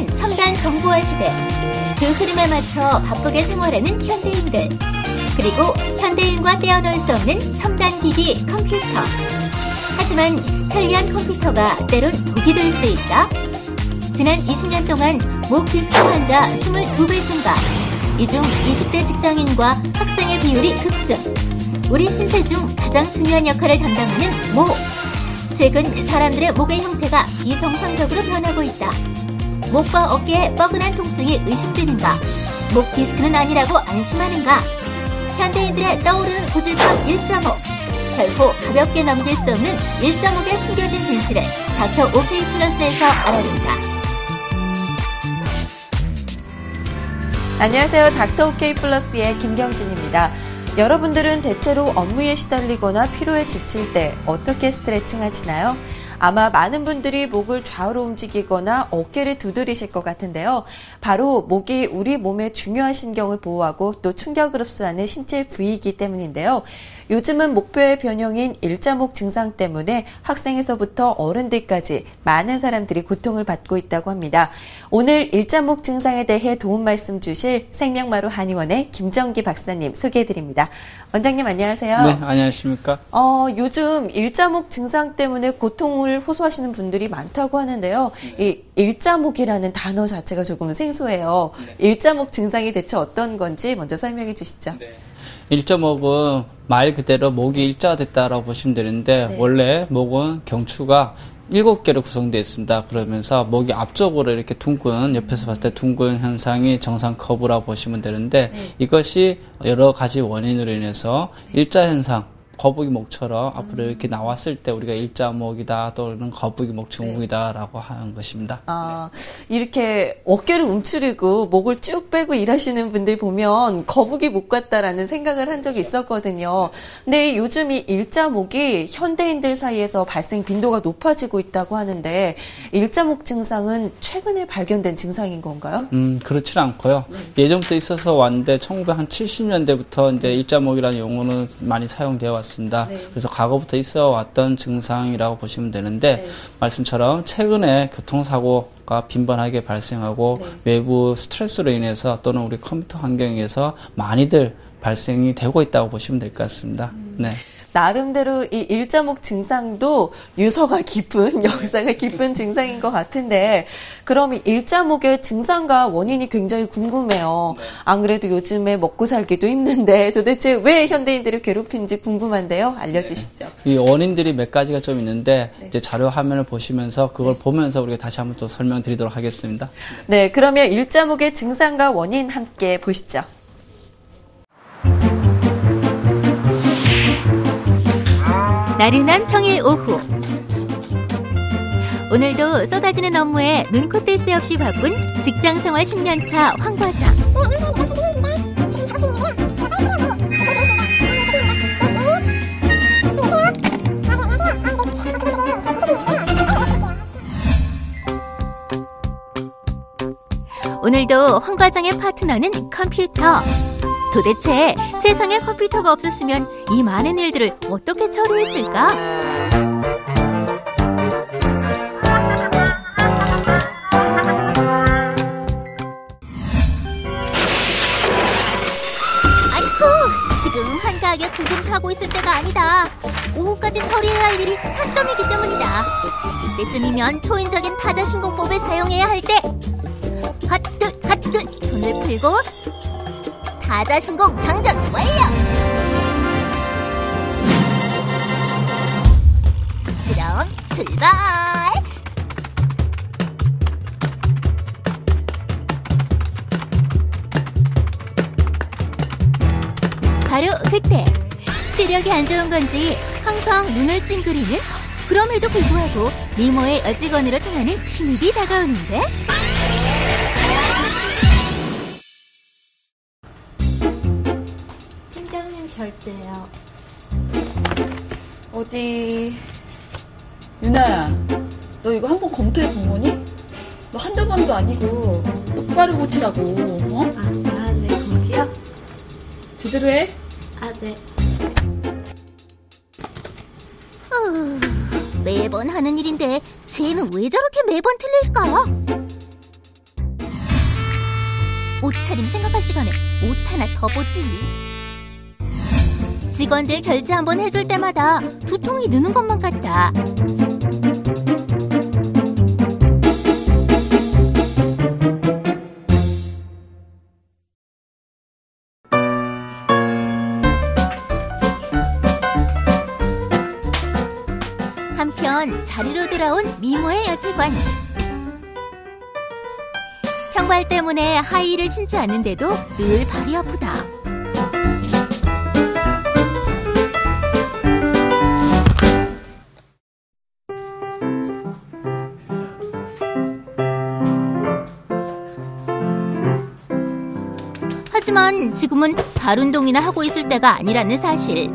변화하는 첨단 정보화 시대. 그 흐름에 맞춰 바쁘게 생활하는 현대인들. 그리고 현대인과 떼어놓을 수 없는 첨단 기기 컴퓨터. 하지만 편리한 컴퓨터가 때론 독이 될 수 있다. 지난 20년 동안 목 디스크 환자 22배 증가. 이 중 20대 직장인과 학생의 비율이 급증. 우리 신체 중 가장 중요한 역할을 담당하는 목. 최근 사람들의 목의 형태가 비정상적으로 변하고 있다. 목과 어깨에 뻐근한 통증이 의심되는가? 목 디스크는 아니라고 안심하는가? 현대인들의 떠오르는 고질병 1.5. 결코 가볍게 넘길 수 없는 1.5의 숨겨진 진실을 닥터 OK 플러스에서 알아낸다. 안녕하세요. 닥터 OK 플러스의 김경진입니다. 여러분들은 대체로 업무에 시달리거나 피로에 지칠 때 어떻게 스트레칭 하시나요? 아마 많은 분들이 목을 좌우로 움직이거나 어깨를 두드리실 것 같은데요. 바로 목이 우리 몸의 중요한 신경을 보호하고 또 충격을 흡수하는 신체 부위이기 때문인데요. 요즘은 목표의 변형인 일자목 증상 때문에 학생에서부터 어른들까지 많은 사람들이 고통을 받고 있다고 합니다. 오늘 일자목 증상에 대해 도움 말씀 주실 생명마루 한의원의 김정기 박사님 소개해드립니다. 원장님 안녕하세요. 네, 안녕하십니까? 어, 요즘 일자목 증상 때문에 고통을 호소하시는 분들이 많다고 하는데요. 네. 이 일자목이라는 단어 자체가 조금 생소해요. 네. 일자목 증상이 대체 어떤 건지 먼저 설명해 주시죠. 네. 일자목은 말 그대로 목이 일자됐다라고 보시면 되는데 네. 원래 목은 경추가 일곱 개로 구성되어 있습니다. 그러면서 목이 앞쪽으로 이렇게 둥근 옆에서 봤을 때 둥근 현상이 정상 커브라고 보시면 되는데 네. 이것이 여러 가지 원인으로 인해서 일자 현상 거북이 목처럼 앞으로 이렇게 음. 나왔을 때 우리가 일자목이다 또는 거북이 목 증후이다라고 네. 하는 것입니다. 아, 이렇게 어깨를 움츠리고 목을 쭉 빼고 일하시는 분들 보면 거북이 목 같다라는 생각을 한 적이 있었거든요. 근데 요즘 이 일자목이 현대인들 사이에서 발생 빈도가 높아지고 있다고 하는데 일자목 증상은 최근에 발견된 증상인 건가요? 음, 그렇지 않고요. 네. 예전부터 있어서 왔는데 1970년대부터 이제 일자목이라는 용어는 많이 사용되어 왔습니다. 있습니다. 네. 그래서 과거부터 있어 왔던 증상이라고 보시면 되는데 네. 말씀처럼 최근에 교통사고가 빈번하게 발생하고 네. 외부 스트레스로 인해서 또는 우리 컴퓨터 환경에서 많이들 발생이 되고 있다고 보시면 될 것 같습니다. 음. 네. 나름대로 이 일자목 증상도 유서가 깊은 역사가 깊은 증상인 것 같은데 그럼 이 일자목의 증상과 원인이 굉장히 궁금해요. 안 그래도 요즘에 먹고 살기도 힘든데 도대체 왜 현대인들을 괴롭힌지 궁금한데요. 알려주시죠. 이 원인들이 몇 가지가 좀 있는데 네. 이제 자료 화면을 보시면서 그걸 네. 보면서 우리가 다시 한번 또 설명드리도록 하겠습니다. 네, 그러면 일자목의 증상과 원인 함께 보시죠. 나른한 평일 오후. 오늘도 쏟아지는 업무에 눈코 뜰 새 없이 바쁜 직장생활 10년차 황 과장. 오늘도 황 과장의 파트너는 컴퓨터 도대체 세상에 컴퓨터가 없었으면 이 많은 일들을 어떻게 처리했을까? 아이쿠, 지금 한가하게 구분하고 있을 때가 아니다. 오후까지 처리해야 할 일이 산더미기 때문이다. 이때쯤이면 초인적인 타자 신공법을 사용해야 할 때. 핫뜨 핫뜨 손을 풀고 가자신공 장전 완료! 그럼 출발! 바로 그때 시력이 안 좋은 건지 항상 눈을 찡그리는 그럼에도 불구하고 미모의 어직원으로 통하는 신입이 다가오는데 결제요. 어디 유나야, 너 이거 한번 검토해 본 거니? 너 한두 번도 아니고 똑바로 고치라고. 어? 아, 아 네, 거기요? 제대로 해. 아, 네. 어, 매번 하는 일인데 쟤는 왜 저렇게 매번 틀릴까? 옷차림 생각할 시간에 옷 하나 더 보지. 직원들 결제 한번 해줄 때마다 두통이 느는 것만 같다. 한편 자리로 돌아온 미모의 여직원. 평발 때문에 하이힐을 신지 않는데도 늘 발이 아프다. 하지만 지금은 발 운동이나 하고 있을 때가 아니라는 사실.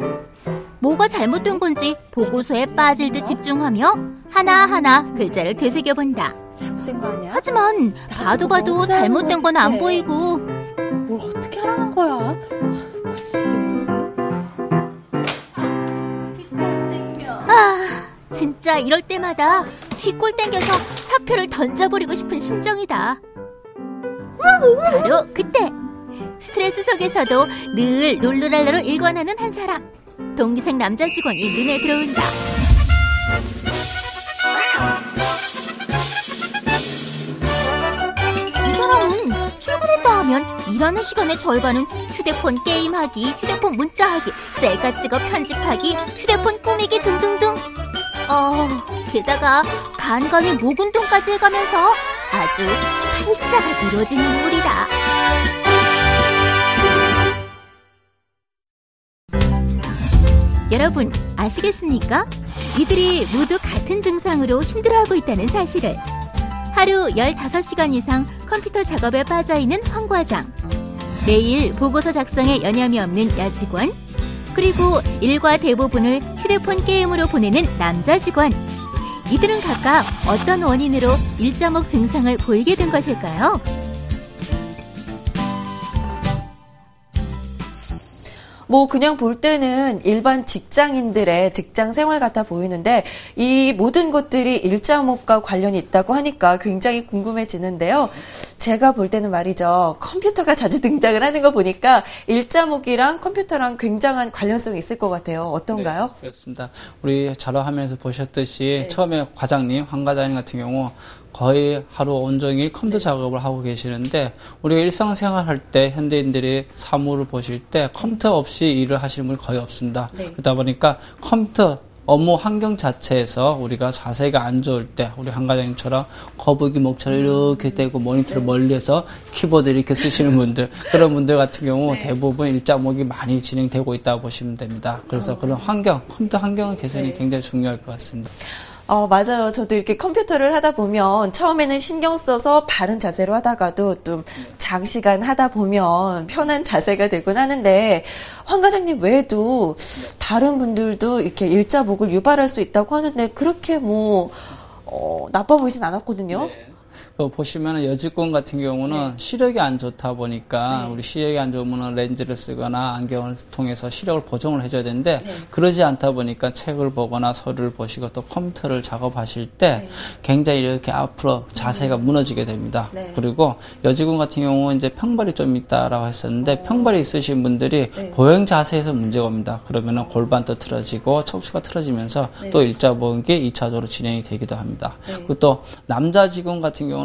뭐가 잘못된 건지 보고서에 빠질 듯 집중하며 하나하나 글자를 되새겨본다. 잘못된 거 아니야? 하지만 봐도 봐도 잘못된 건 안 보이고 뭘 어떻게 하라는 거야? 뭐지 이게 뭐지? 아 진짜 이럴 때마다 뒷골 땡겨서 사표를 던져버리고 싶은 심정이다. 바로 그때 스트레스 속에서도 늘 룰루랄라로 일관하는 한 사람 동기생 남자 직원이 눈에 들어온다. 이 사람은 출근했다 하면 일하는 시간의 절반은 휴대폰 게임하기, 휴대폰 문자하기, 셀카 찍어 편집하기, 휴대폰 꾸미기 등등등. 어, 게다가 간간히 목 운동까지 해가면서 아주 팔자가 늘어진 인물이다. 여러분 아시겠습니까? 이들이 모두 같은 증상으로 힘들어하고 있다는 사실을 하루 15시간 이상 컴퓨터 작업에 빠져있는 황 과장 매일 보고서 작성에 여념이 없는 여직원 그리고 일과 대부분을 휴대폰 게임으로 보내는 남자 직원 이들은 각각 어떤 원인으로 일자목 증상을 보이게 된 것일까요? 뭐 그냥 볼 때는 일반 직장인들의 직장 생활 같아 보이는데 이 모든 것들이 일자목과 관련이 있다고 하니까 굉장히 궁금해지는데요. 제가 볼 때는 말이죠. 컴퓨터가 자주 등장을 하는 거 보니까 일자목이랑 컴퓨터랑 굉장한 관련성이 있을 것 같아요. 어떤가요? 네, 그렇습니다. 우리 자료 화면에서 보셨듯이 처음에 과장님, 황 과장님 같은 경우 거의 하루 온종일 컴퓨터 작업을 하고 계시는데 우리가 일상생활 할 때 현대인들이 사무를 보실 때 컴퓨터 없이 일을 하시는 분이 거의 없습니다. 그러다 보니까 컴퓨터 업무 환경 자체에서 우리가 자세가 안 좋을 때 우리 한 과장님처럼 거북이 목처럼 이렇게 떼고 모니터를 멀리해서 키보드 이렇게 쓰시는 분들 그런 분들 같은 경우 대부분 일자목이 많이 진행되고 있다고 보시면 됩니다. 그래서 그런 환경 컴퓨터 환경 개선이 굉장히 중요할 것 같습니다. 어, 맞아요. 저도 이렇게 컴퓨터를 하다 보면 처음에는 신경 써서 바른 자세로 하다가도 좀 장시간 하다 보면 편한 자세가 되곤 하는데 황 과장님 외에도 다른 분들도 이렇게 일자목을 유발할 수 있다고 하는데 그렇게 뭐 어, 나빠 보이진 않았거든요. 그 보시면은 여직원 같은 경우는 시력이 안 좋다 보니까 우리 시력이 안 좋으면 렌즈를 쓰거나 안경을 통해서 시력을 보정을 해줘야 되는데 그러지 않다 보니까 책을 보거나 서류를 보시고 또 컴퓨터를 작업하실 때 굉장히 이렇게 앞으로 자세가 무너지게 됩니다. 네. 그리고 여직원 같은 경우 이제 평발이 좀 있다라고 했었는데 평발이 있으신 분들이 보행 자세에서 문제가 옵니다. 그러면은 골반도 틀어지고 척추가 틀어지면서 또 일자목이 2차적으로 진행이 되기도 합니다. 그리고 또 남자 직원 같은 경우는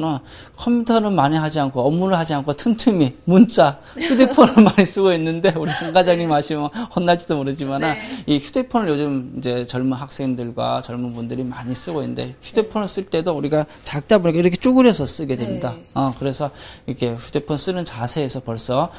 컴퓨터는 많이 하지 않고 업무를 하지 않고 틈틈이 문자, 휴대폰을 많이 쓰고 있는데 우리 한 과장님 하시면 혼날지도 모르지만 이 휴대폰을 요즘 이제 젊은 학생들과 젊은 분들이 많이 쓰고 있는데 휴대폰을 쓸 때도 우리가 작다 보니까 이렇게 쭈그려서 쓰게 됩니다. 어, 그래서 이렇게 휴대폰 쓰는 자세에서 벌써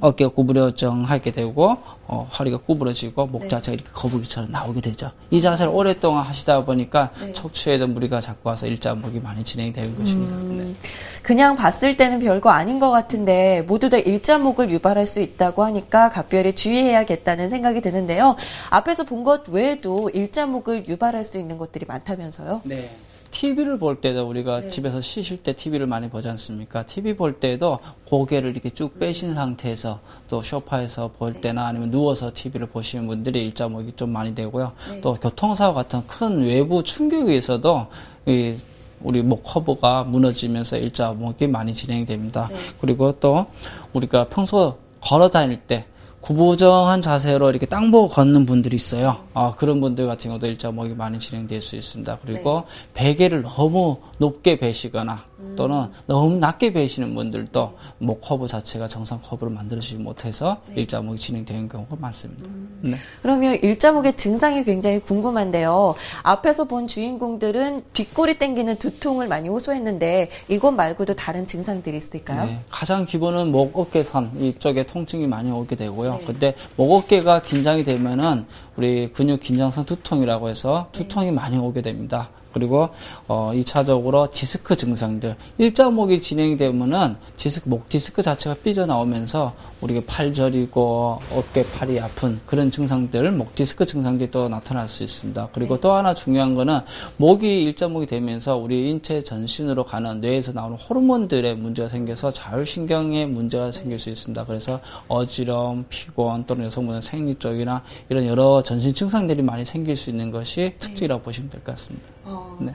어깨가 구부러정하게 되고 어, 허리가 구부러지고 목 자체가 이렇게 거북이처럼 나오게 되죠. 이 자세를 오랫동안 하시다 보니까 척추에도 무리가 자꾸 와서 일자목이 많이 진행이 되는 것입니다. 네. 그냥 봤을 때는 별거 아닌 것 같은데 모두 다 일자목을 유발할 수 있다고 하니까 각별히 주의해야겠다는 생각이 드는데요. 앞에서 본 것 외에도 일자목을 유발할 수 있는 것들이 많다면서요? 네. TV를 볼 때도 우리가 네. 집에서 쉬실 때 TV를 많이 보지 않습니까? TV 볼 때도 고개를 이렇게 쭉 빼신 상태에서 또 소파에서 볼 네. 때나 아니면 누워서 TV를 보시는 분들이 일자목이 좀 많이 되고요. 네. 또 교통사고 같은 큰 외부 충격에 의해서도 이 우리 목 커브가 무너지면서 일자목이 많이 진행됩니다. 네. 그리고 또 우리가 평소 걸어 다닐 때 구부정한 자세로 이렇게 땅 보고 걷는 분들이 있어요. 아, 그런 분들 같은 경우도 일자목이 많이 진행될 수 있습니다. 그리고 베개를 너무 높게 베시거나 또는 너무 낮게 베시는 분들도 목 커브 자체가 정상 커브를 만들어주지 못해서 일자목이 진행되는 경우가 많습니다. 네. 그러면 일자목의 증상이 굉장히 궁금한데요. 앞에서 본 주인공들은 뒷골이 땡기는 두통을 많이 호소했는데 이것 말고도 다른 증상들이 있을까요? 네, 가장 기본은 목 어깨선 이쪽에 통증이 많이 오게 되고요. 근데 목 어깨가 긴장이 되면은 우리 근육 긴장성 두통이라고 해서 두통이 많이 오게 됩니다. 그리고 어, 2차적으로 디스크 증상들 일자목이 진행이 되면은 디스크 목 디스크 자체가 삐져 나오면서 우리가 팔 저리고 어깨 팔이 아픈 그런 증상들 목 디스크 증상들이 또 나타날 수 있습니다. 그리고 또 하나 중요한 거는 목이 일자목이 되면서 우리 인체 전신으로 가는 뇌에서 나오는 호르몬들의 문제가 생겨서 자율신경에 문제가 생길 수 있습니다. 그래서 어지러움, 피곤 또는 여성분은 생리 쪽이나 이런 여러 전신 증상들이 많이 생길 수 있는 것이 특징이라고 보시면 될 것 같습니다. 네.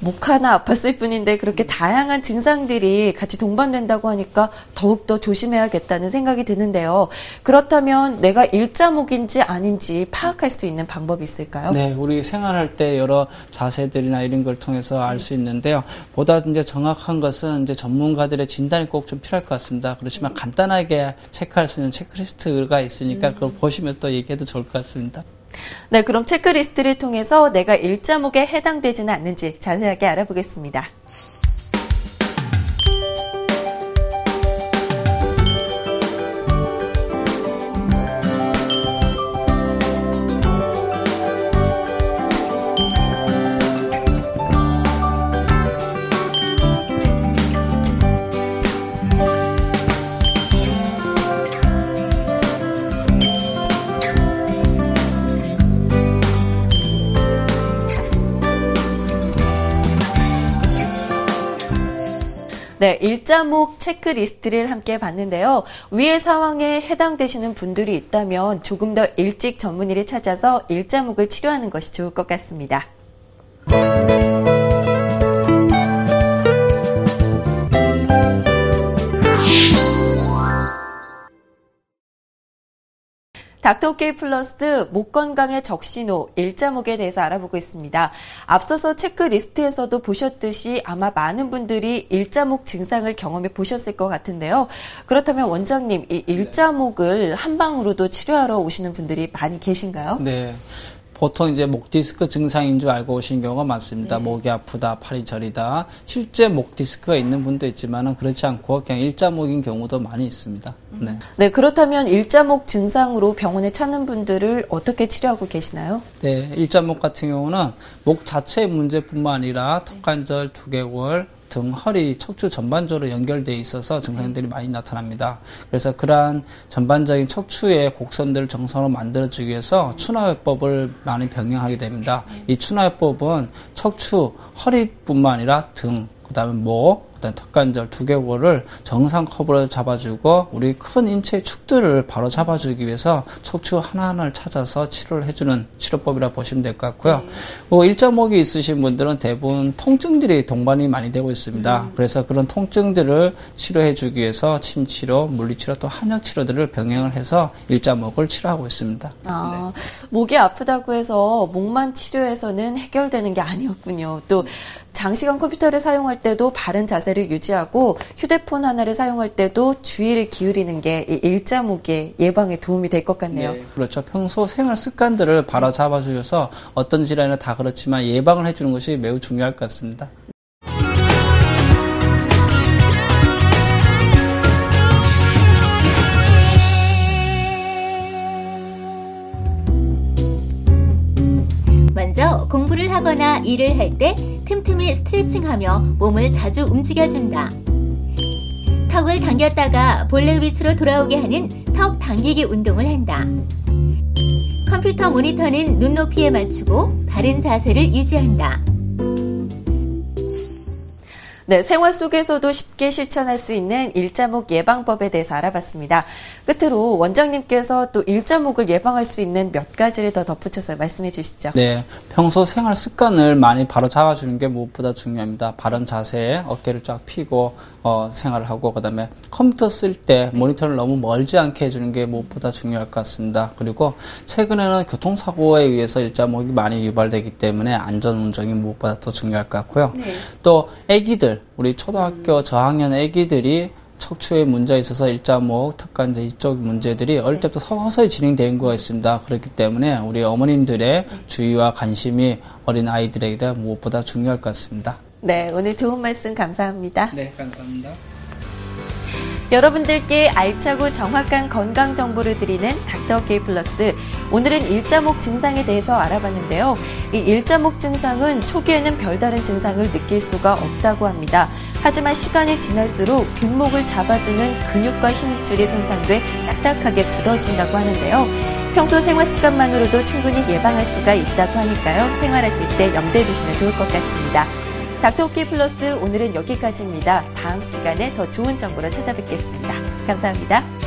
목 하나 아팠을 뿐인데 그렇게 다양한 증상들이 같이 동반된다고 하니까 더욱더 조심해야겠다는 생각이 드는데요. 그렇다면 내가 일자목인지 아닌지 파악할 수 있는 방법이 있을까요? 네, 우리 생활할 때 여러 자세들이나 이런 걸 통해서 알 수 있는데요. 보다 이제 정확한 것은 이제 전문가들의 진단이 꼭 좀 필요할 것 같습니다. 그렇지만 간단하게 체크할 수 있는 체크리스트가 있으니까 그걸 보시면 또 얘기해도 좋을 것 같습니다. 네, 그럼 체크리스트를 통해서 내가 일자목에 해당되지는 않는지 자세하게 알아보겠습니다. 네, 일자목 체크리스트를 함께 봤는데요. 위의 상황에 해당되시는 분들이 있다면 조금 더 일찍 전문의를 찾아서 일자목을 치료하는 것이 좋을 것 같습니다. 닥터오케이 플러스 목 건강의 적신호 일자목에 대해서 알아보고 있습니다. 앞서서 체크리스트에서도 보셨듯이 아마 많은 분들이 일자목 증상을 경험해 보셨을 것 같은데요. 그렇다면 원장님, 이 일자목을 한 방으로도 치료하러 오시는 분들이 많이 계신가요? 네. 보통 이제 목 디스크 증상인 줄 알고 오신 경우가 많습니다. 목이 아프다, 팔이 저리다. 실제 목 디스크가 있는 분도 있지만은 그렇지 않고 그냥 일자목인 경우도 많이 있습니다. 네. 네, 그렇다면 일자목 증상으로 병원에 찾는 분들을 어떻게 치료하고 계시나요? 네, 일자목 같은 경우는 목 자체의 문제뿐만 아니라 턱관절, 두개골, 등, 허리, 척추 전반적으로 연결되어 있어서 증상들이 많이 나타납니다. 그래서 그러한 전반적인 척추의 곡선들을 정상으로 만들어주기 위해서 추나요법을 많이 병행하게 됩니다. 이 추나요법은 척추, 허리뿐만 아니라 등, 그 다음에 목, 그다음 턱관절, 두개골을 정상 커브로 잡아주고 우리 큰 인체 축들을 바로 잡아주기 위해서 척추 하나하나를 찾아서 치료를 해주는 치료법이라 보시면 될 것 같고요. 뭐 일자목이 있으신 분들은 대부분 통증들이 동반이 많이 되고 있습니다. 그래서 그런 통증들을 치료해주기 위해서 침치료, 물리치료 또 한약치료들을 병행을 해서 일자목을 치료하고 있습니다. 아, 목이 아프다고 해서 목만 치료해서는 해결되는 게 아니었군요. 또 장시간 컴퓨터를 사용할 때도 바른 자세 를 유지하고 휴대폰 하나를 사용할 때도 주의를 기울이는 게이 일자목의 예방에 도움이 될 것 같네요. 네, 그렇죠. 평소 생활 습관들을 바로 잡아주셔서 어떤 질환이나 다 그렇지만 예방을 해주는 것이 매우 중요할 것 같습니다. 공부를 하거나 일을 할 때 틈틈이 스트레칭하며 몸을 자주 움직여준다. 턱을 당겼다가 본래 위치로 돌아오게 하는 턱 당기기 운동을 한다. 컴퓨터 모니터는 눈높이에 맞추고 바른 자세를 유지한다. 네, 생활 속에서도 쉽게 실천할 수 있는 일자목 예방법에 대해서 알아봤습니다. 끝으로 원장님께서 또 일자목을 예방할 수 있는 몇 가지를 더 덧붙여서 말씀해 주시죠. 네, 평소 생활 습관을 많이 바로 잡아주는 게 무엇보다 중요합니다. 바른 자세에 어깨를 쫙 펴고 어, 생활을 하고 그다음에 컴퓨터 쓸 때 모니터를 너무 멀지 않게 해주는 게 무엇보다 중요할 것 같습니다. 그리고 최근에는 교통사고에 의해서 일자목이 많이 유발되기 때문에 안전 운전이 무엇보다 더 중요할 것 같고요. 또 아기들 우리 초등학교 저학년 아기들이 척추에 문제가 있어서 일자목, 턱관제 이쪽 문제들이 어릴 때부터 서서히 진행되는 거가 있습니다. 그렇기 때문에 우리 어머님들의 주의와 관심이 어린 아이들에게 무엇보다 중요할 것 같습니다. 네, 오늘 좋은 말씀 감사합니다. 네, 감사합니다. 여러분들께 알차고 정확한 건강 정보를 드리는 닥터 K 플러스. 오늘은 일자목 증상에 대해서 알아봤는데요. 이 일자목 증상은 초기에는 별다른 증상을 느낄 수가 없다고 합니다. 하지만 시간이 지날수록 뒷목을 잡아주는 근육과 힘줄이 손상돼 딱딱하게 굳어진다고 하는데요. 평소 생활 습관만으로도 충분히 예방할 수가 있다고 하니까요. 생활하실 때 염두에 두시면 좋을 것 같습니다. 닥터오키 플러스 오늘은 여기까지입니다. 다음 시간에 더 좋은 정보로 찾아뵙겠습니다. 감사합니다.